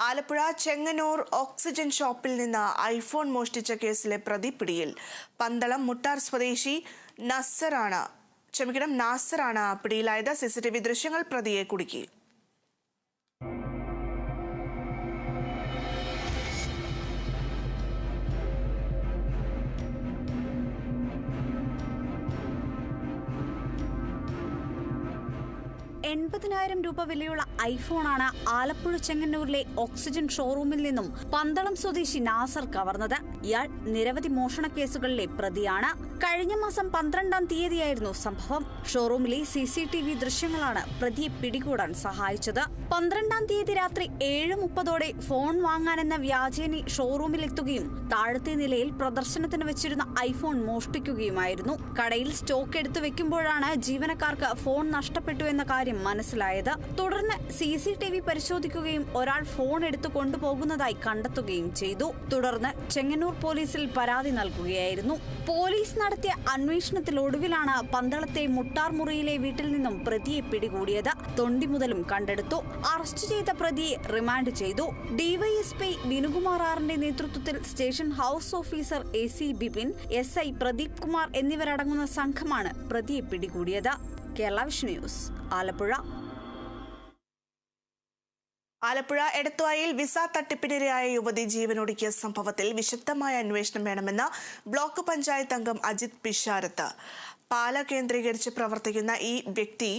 Alappuzha Chengannur oxygen ഷോപ്പിൽ നിന്ന് iPhone മോഷ്ടിച്ച കേസിലെ പ്രതി പിടിയിൽ. പന്തളം മുട്ടാർ സ്വദേശി നസറാണ്. ക്ഷമിക്കണം നാസറാണ് പിടിയിലായത്. സിസിടിവി ദൃശ്യങ്ങൾ പ്രതിയെ കുടുക്കി. എൺപതിനായിരം രൂപ വിലയുള്ള ഐഫോണാണ് ആലപ്പുഴ ചെങ്ങന്നൂരിലെ ഓക്സിജൻ ഷോറൂമിൽ നിന്നും പന്തളം സ്വദേശി നാസർ കവർന്നത്. ഇയാൾ നിരവധി മോഷണ കേസുകളിലെ പ്രതിയാണ്. കഴിഞ്ഞ മാസം പന്ത്രണ്ടാം തീയതിയായിരുന്നു സംഭവം. ഷോറൂമിലെ സി സി ടി വി ദൃശ്യങ്ങളാണ് പ്രതിയെ പിടികൂടാൻ സഹായിച്ചത്. പന്ത്രണ്ടാം തീയതി രാത്രി ഏഴ് മുപ്പതോടെ ഫോൺ വാങ്ങാനെന്ന ഷോറൂമിൽ ഷോറൂമിലെത്തുകയും താഴത്തെ നിലയിൽ പ്രദർശനത്തിന് വെച്ചിരുന്ന ഐഫോൺ മോഷ്ടിക്കുകയുമായിരുന്നു. കടയിൽ സ്റ്റോക്ക് എടുത്തു വെക്കുമ്പോഴാണ് ജീവനക്കാർക്ക് ഫോൺ നഷ്ടപ്പെട്ടു എന്ന കാര്യം മനസ്സിലായത്. തുടർന്ന് സി സി ടി വി പരിശോധിക്കുകയും ഒരാൾ ഫോൺ എടുത്തു കൊണ്ടുപോകുന്നതായി കണ്ടെത്തുകയും ചെയ്തു. തുടർന്ന് ചെങ്ങന്നൂർ പോലീസിൽ പരാതി നൽകുകയായിരുന്നു. പോലീസ് നടത്തിയ അന്വേഷണത്തിലൊടുവിലാണ് പന്തളത്തെ മുട്ടാർ മുറിയിലെ വീട്ടിൽ നിന്നും പ്രതിയെ പിടികൂടിയത്. തൊണ്ടി മുതലും കണ്ടെടുത്തു. അറസ്റ്റ് ചെയ്ത പ്രതിയെ റിമാൻഡ് ചെയ്തു. ഡിവൈഎസ്പി വിനുകുമാർ ആറിന്റെ നേതൃത്വത്തിൽ station house officer A C Bipin S I Pradeep Kumar എന്നിവരടങ്ങുന്ന സംഘമാണ് പ്രതിയെ പിടികൂടിയത്. Kerala vision news Alappuzha. Alappuzha എടത്വായിൽ വിസ തട്ടിപ്പിനിരയായ യുവതി ജീവനൊടുക്കിയ സംഭവത്തിൽ വിശദമായ അന്വേഷണം വേണമെന്ന് ബ്ലോക്ക് പഞ്ചായത്ത് അംഗം അജിത് പിഷാരത്ത്. പാല കേന്ദ്രീകരിച്ച് പ്രവർത്തിക്കുന്ന ഈ വ്യക്തി